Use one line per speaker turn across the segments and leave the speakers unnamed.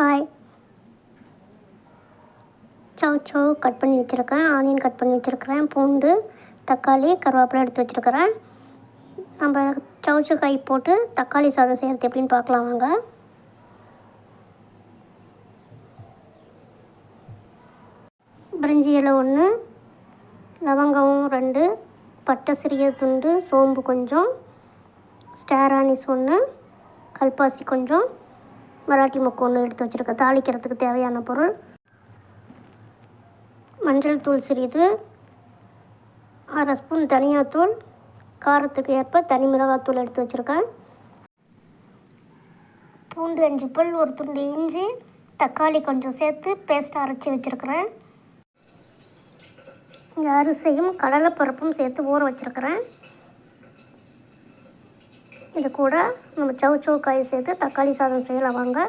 Hi சவ் சவ் cut பண்ணி வச்சுருக்கேன் onion cut பண்ணி வச்சுருக்கிறேன் பூண்டு தக்காளி கருவேப்பிலை எடுத்து வச்சுருக்கிறேன். நம்ம சவுச்சு காய் போட்டு தக்காளி சாதம் செய்கிறது எப்படின்னு பார்க்கலாம் வாங்க. பிரிஞ்சி இலை ஒன்று லவங்கம் ரெண்டு பட்டை சிறிய துண்டு சோம்பு கொஞ்சம் ஸ்டார் ஆனிஸ் ஒன்று கல்பாசி கொஞ்சம் மராட்டி மொக்கு ஒன்று எடுத்து வச்சுருக்கேன். தாளிக்கிறதுக்கு தேவையான பொருள். மஞ்சள் தூள் சிறிது. அரை ஸ்பூன் தனியாத்தூள். காரத்துக்கு ஏற்ப தனி மிளகாத்தூள் எடுத்து வச்சுருக்கேன். பூண்டு அஞ்சு பல் ஒரு துண்டு இஞ்சி தக்காளி கொஞ்சம் சேர்த்து பேஸ்ட் அரைச்சி வச்சுருக்கிறேன். இந்த அரிசியும் கடலைப்பருப்பும் சேர்த்து ஊற வச்சுருக்கிறேன். இது கூட நம்ம சவு சவுக்காயை சேர்த்து தக்காளி சாதம் செய்யலாம். வாங்க.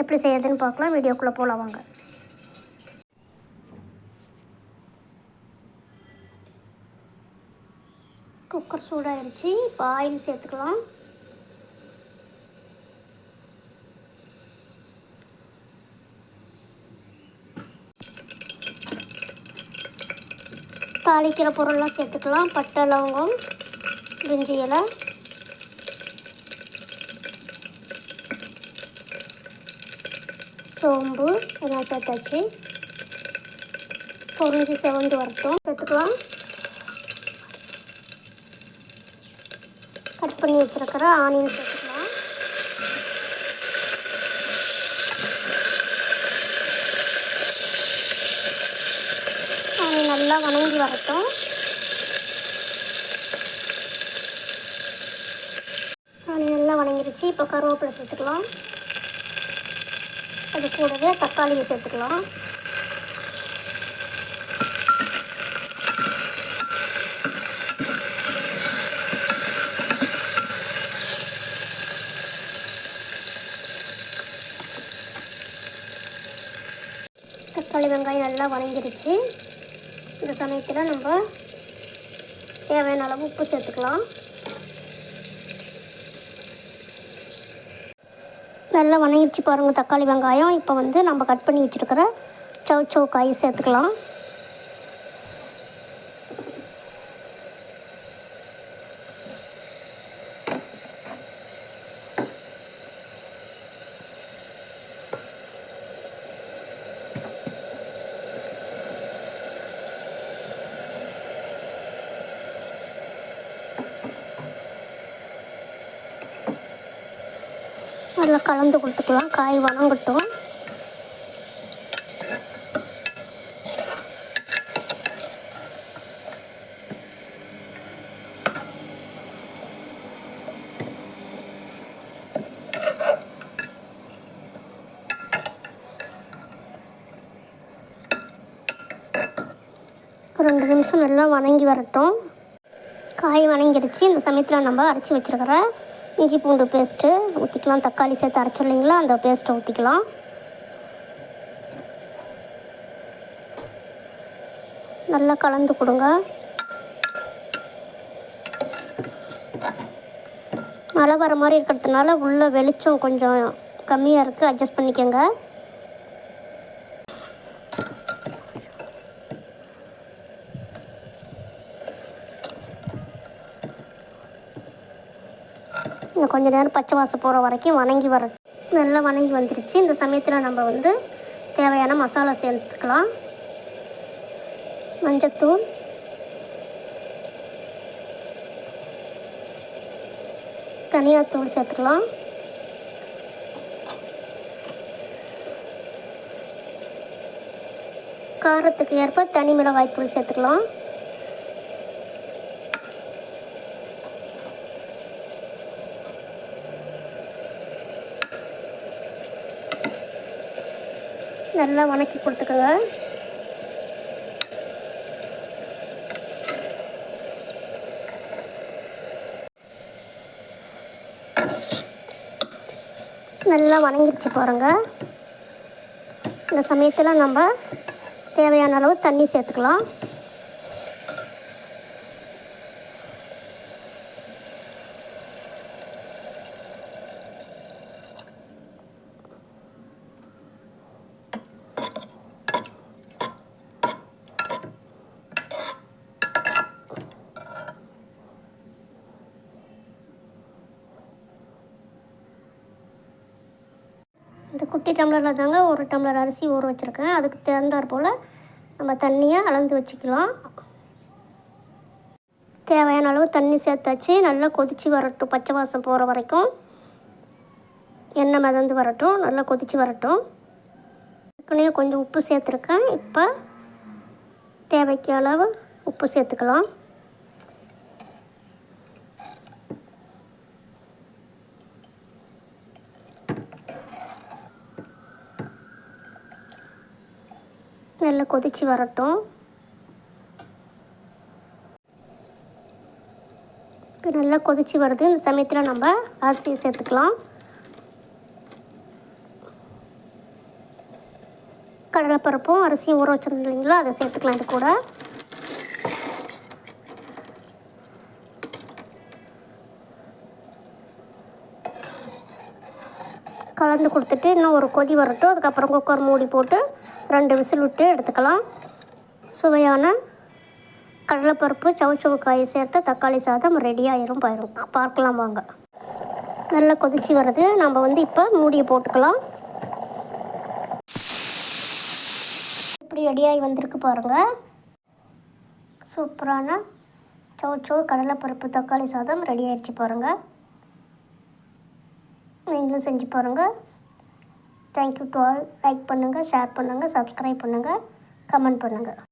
எப்படி செய்யறதுன்னு பார்க்கலாம். வீடியோக்குள்ளே போகலாம் வாங்க. குக்கர் சூடாகிடுச்சு இப்போ ஆயில் சேர்த்துக்கலாம். தாளிக்கிற பொருள்லாம் சேர்த்துக்கலாம். பட்டை லவங்கம். பிரிஞ்சு இலை சோம்பு எல்லாம் சேர்த்தாச்சு பொறிஞ்சு செவந்து வரட்டும். சேர்த்துக்கலாம் கட் பண்ணி வச்சுருக்கிற ஆனியன் சேர்த்துக்கலாம். ஆனியன் நல்லா வணங்கி வரட்டும் ஆனியன் வச்சு இப்போ கருவேப்பிலை சேர்த்துக்கலாம். அது கூடவே தக்காளியை சேர்த்துக்கலாம். தக்காளி வெங்காயம் நல்லா வணங்கிருச்சு இந்த சமயத்தில் நம்ம தேவையான அளவு உப்பு சேர்த்துக்கலாம். நல்லா வணங்கிடுச்சு பாருங்கள் தக்காளி வெங்காயம். இப்போ வந்து நம்ம கட் பண்ணி வச்சுருக்கிற சவ் சவுக்காயும் காய் சேர்த்துக்கலாம். நல்லா கலந்து கொடுத்துக்கலாம். காய் வணங்கட்டும். ரெண்டு நிமிஷம் நல்லா வணங்கி வரட்டும். காய் வணங்கிடுச்சு இந்த சமயத்தில் நம்ம அரைச்சி வச்சுருக்கிற இஞ்சி பூண்டு பேஸ்ட்டு ஊற்றிக்கலாம் தக்காளி சேர்த்து அரைச்சோம் அந்த பேஸ்ட்டை ஊற்றிக்கலாம் நல்லா கலந்து கொடுங்க. மழை வர மாதிரி இருக்கிறதுனால உள்ள வெளிச்சம் கொஞ்சம் கம்மியாக இருக்குது அட்ஜஸ்ட் பண்ணிக்கோங்க. இன்னும் கொஞ்ச நேரம் பச்சை வாசம் போகிற வரைக்கும் வணங்கி வர நல்லா வணங்கி வந்துருச்சு. இந்த சமயத்தில் நம்ம வந்து தேவையான மசாலா சேர்த்துக்கலாம். மஞ்சத்தூள். தனியாத்தூள் சேர்த்துக்கலாம். காரத்துக்கு ஏற்ப தனி மிளகாய் தூள் சேர்த்துக்கலாம். நல்லா வணக்கி கொடுத்துக்கோங்க. நல்லா வணங்கிருச்சு பாருங்க. இந்த சமயத்தில் நம்ம தேவையான அளவு தண்ணி சேர்த்துக்கலாம். இந்த குட்டி டம்ளரில் தாங்க ஒரு டம்ளர் அரிசி ஊற வச்சுருக்கேன். அதுக்கு தகுந்தாற் போல் நம்ம தண்ணியை அளந்து வச்சுக்கலாம். தேவையான அளவு தண்ணி சேர்த்தாச்சு. நல்லா கொதித்து வரட்டும். பச்சை வாசம் போகிற வரைக்கும் எண்ணெய் மிதந்து வரட்டும். நல்லா கொதித்து வரட்டும். ஏற்கனவே கொஞ்சம் உப்பு சேர்த்துருக்கேன். இப்போ தேவைக்கு அளவு உப்பு சேர்த்துக்கலாம். நல்லா கொதித்து வரட்டும். இப்போ நல்லா கொதித்து வருது. இந்த சமயத்தில் நம்ம அரிசியை சேர்த்துக்கலாம். கடலைப்பருப்பும் அரிசியும் ஊற வச்சுருந்தோம் அதை சேர்த்துக்கலாம் இது கூட. கலந்து கொடுத்துட்டு இன்னும் ஒரு கொதி வரட்டும். அதுக்கப்புறம் குக்கர் மூடி போட்டு ரெண்டு விசில் விட்டு எடுத்துக்கலாம். சுவையான கடலைப்பருப்பு சவுச்சவு காயை சேர்த்து தக்காளி சாதம் ரெடி பாயிரும் பார்க்கலாம் வாங்க. நல்லா கொதிச்சு வருது. நம்ம வந்து இப்போ மூடியை போட்டுக்கலாம். இப்படி ரெடியாகி வந்திருக்கு பாருங்கள் சூப்பரான சவுச்சவு கடலைப்பருப்பு தக்காளி சாதம் ரெடி ஆயிடுச்சு பாருங்கள் நீங்களும் செஞ்சு பாருங்கள் thank you to all like பண்ணுங்கள் ஷேர் பண்ணுங்கள் சப்ஸ்கிரைப் பண்ணுங்கள் கமெண்ட் பண்ணுங்கள்